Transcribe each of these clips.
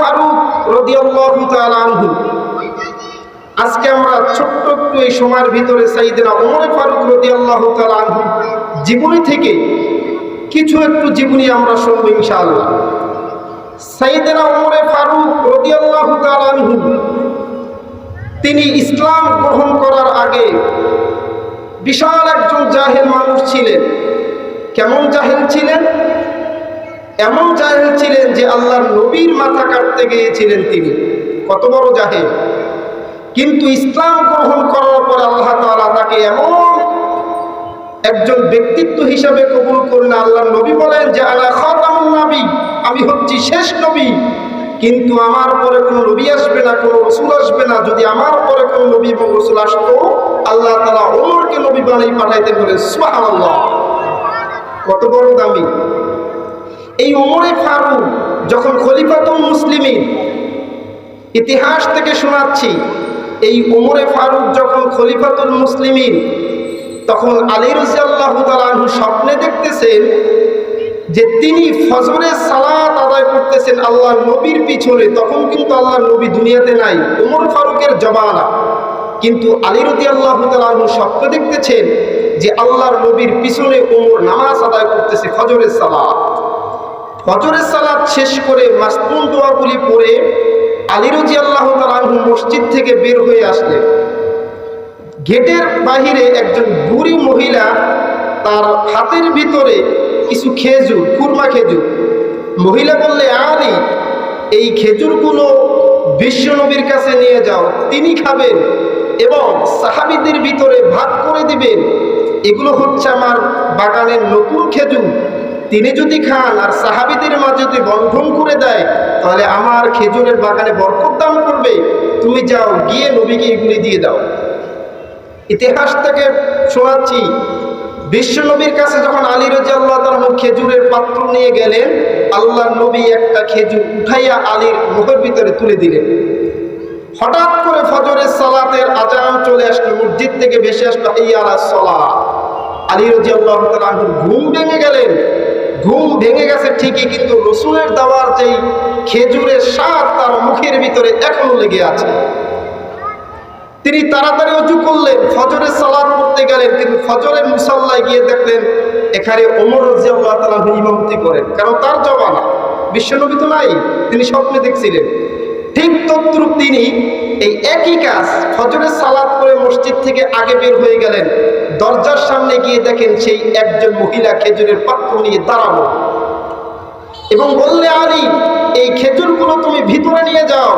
ফারুক আনহু। আজকে আমরা ছোট্ট একটু এই সময়ের ভিতরে ফারুক জীবনী থেকে কিছু একটু জীবনী আমরা ফারুক আনহু, তিনি ইসলাম গ্রহণ করার আগে বিশাল একজন জাহেল মানুষ ছিলেন। কেমন জাহেল ছিলেন? এমন জাহেল ছিলেন যে আল্লাহর নবীর মাথা কাটতে গিয়েছিলেন তিনি। কত বড় জাহেল। কিন্তু ইসলাম গ্রহণ করার পর আল্লাহ তাআলা তাকে এমন একজন ব্যক্তিত্ব হিসাবে কবুল করলেন আল্লাহ নবী বলেন যে, আলা আমি হচ্ছি শেষ নবী। কিন্তু আমার পরে কোনো নবী আসবে না, কোনো রসুল আসবে না। যদি আমার পরে কোনো নবী এবং রসুল আসতো, আল্লাহ তালা ওমরকে নবী বানাই পাঠাইতে বলে সুবহানাল্লাহ। কত বড় দামি। এই ওমরে ফারুক যখন খলিফাতুল মুসলিমিন ইতিহাস থেকে শোনাচ্ছি, এই ওমরে ফারুক যখন খলিফাতুল মুসলিমিন, তখন আলী রাজিয়াল্লাহ স্বপ্নে দেখতেছেন যে তিনি ফজরের সালাত আদায় করতেছেন আল্লাহ নবীর পিছনে, তখন কিন্তু আল্লাহ নবী দুনিয়াতে নাই, ওমর ফারুকের জবানা কিন্তু আলী রদি আল্লাহ তালু স্বপ্ন দেখতেছেন যে আল্লাহর নবীর পিছনে ওমর নামাজ আদায় করতেছে ফজরের সালাত। ফজরের সালাদ শেষ করে মাসনুন দোয়াগুলি পড়ে আলী রজি আল্লাহ তালু মসজিদ থেকে বের হয়ে আসলেন। গেটের বাহিরে একজন বুড়ি মহিলা তার হাতের ভিতরে কিছু খেজুর কুরমা খেজুর। মহিলা বললে, আলী, এই খেজুরগুলো বিশ্বনবীর কাছে নিয়ে যাও, তিনি খাবেন এবং সাহাবিদের ভিতরে ভাগ করে দিবেন। এগুলো হচ্ছে আমার বাগানের নতুন খেজুর। তিনি যদি খান আর সাহাবিদের মাঝে যদি বন্ধন করে দেয়, তাহলে আমার খেজুরের বাগানে বরকত দান করবে। তুমি যাও, গিয়ে নবীকে এগুলি দিয়ে দাও। ইতিহাস থেকে শোনাচ্ছি বিশ্বনবীর কাছে যখন আলী রাজি আল্লাহ তালন খেজুরের পাত্র নিয়ে গেলেন আল্লাহ নবী একটা খেজুর উঠাইয়া আলীর মুখের ভিতরে তুলে দিলেন। হঠাৎ করে ফজরের সালাতের আজান চলে আসলো, মসজিদ থেকে ভেসে আসলো আলা সলা আলী রাজি আল্লাহ ঘুম ভেঙে গেলেন। ঘুম ভেঙে গেছে ঠিকই, কিন্তু রসুলের দেওয়ার যেই খেজুরের স্বাদ তার মুখের ভিতরে এখনও লেগে আছে। তিনি তাড়াতাড়ি উঁচু করলেন, ফজরের সালাদ করতে গেলেন, কিন্তু ফজরের মুসাল্লায় গিয়ে দেখলেন, এখানে ওমর রাজিয়াল্লাহ তালা করেন। কারণ তার জবানা, বিশ্বনবী তো নাই, তিনি স্বপ্নে দেখছিলেন। ঠিক তদ্রুপ তিনি এই একই কাজ, ফজরের সালাদ করে মসজিদ থেকে আগে বের হয়ে গেলেন। দরজার সামনে গিয়ে দেখেন সেই একজন মহিলা খেজুরের পাত্র নিয়ে দাঁড়াবো এবং বললে, আলী, এই খেজুরগুলো তুমি ভিতরে নিয়ে যাও।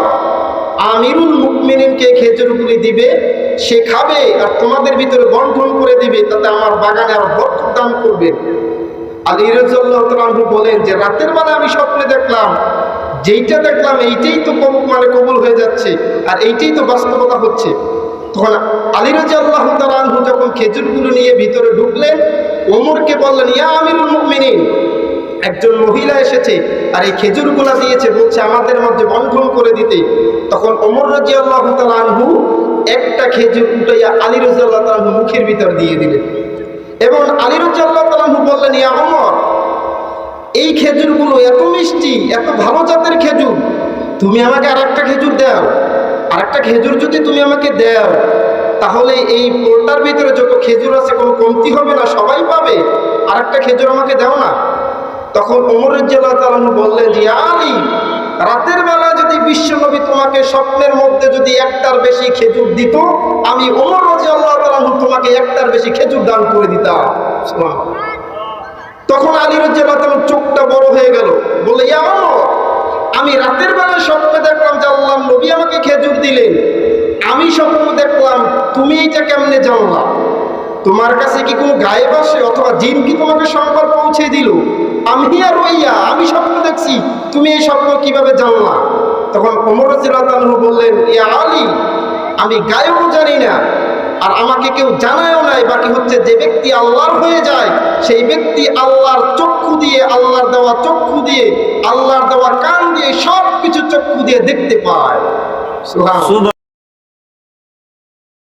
আমিরুল মুকমিনকে খেজুরগুলি দিবে, সে খাবে আর তোমাদের ভিতরে বন্টন করে দিবে, তাতে আমার বাগানে আর বরকত দান করবে। আলী রাজু বলেন যে, রাতের বেলা আমি স্বপ্নে দেখলাম, যেইটা দেখলাম, এইটাই তো মানে কবুল হয়ে যাচ্ছে, আর এইটাই তো বাস্তবতা হচ্ছে। তখন আলী রাজা আল্লাহ তালু যখন খেজুরগুলো নিয়ে ভিতরে ঢুকলেন, ওমরকে বললেন, ইয়া আমিরুল মুকমিনিন একজন মহিলা এসেছে আর এই খেজুরগুলা দিয়েছে, বলছে, আমাদের মধ্যে বন্ধন করে দিতে। তখন অমর রাজি আল্লাহ তালহু একটা খেজুর উঠাইয়া আলী রাজি আল্লাহ তালহু মুখের ভিতর দিয়ে দিলেন। এবং আলী রাজি আল্লাহ তালহু বললেন, ইয়া অমর এই খেজুরগুলো এত মিষ্টি, এত ভালো জাতের খেজুর, তুমি আমাকে আর একটা খেজুর দাও। আর একটা খেজুর যদি তুমি আমাকে দাও, তাহলে এই পোলটার ভিতরে যত খেজুর আছে কোনো কমতি হবে না, সবাই পাবে। আর একটা খেজুর আমাকে দাও না। তখন ওমর রাজ্লাহ তালু বললেন যে আলী, রাতের বেলা যদি বিশ্বনবী তোমাকে স্বপ্নের মধ্যে যদি একটার বেশি খেজুর দিত, আমি অমর রাজি আল্লাহ তালু তোমাকে একটার বেশি খেজুর দান করে দিতাম। তখন আলী রাজ্লাহ তালু চোখটা বড় হয়ে গেল। বলে ইয়া ওমর আমি রাতের বেলায় স্বপ্নে দেখলাম যে আল্লাহ নবী আমাকে খেজুর দিলেন আমি স্বপ্ন দেখলাম, তুমি এইটা কেমনে জানলা তোমার কাছে কি কোনো গায়েব আসে অথবা জিন কি তোমাকে সংবাদ পৌঁছে দিল? আমি আর রইয়া, আমি স্বপ্ন দেখছি, তুমি এই স্বপ্ন কীভাবে জানলা তখন অমর জিলাতানহু বললেন ইয়া আলী, আমি গায়েবও জানি না, আর আমাকে কেউ জানায়ও নাই, বাকি হচ্ছে যে ব্যক্তি আল্লাহর হয়ে যায়, সেই ব্যক্তি আল্লাহর চক্ষু দিয়ে, আল্লাহর দেওয়া চক্ষু দিয়ে আল্লাহর দেওয়ার কান দিয়ে সব কিছু চক্ষু দিয়ে দেখতে পায়।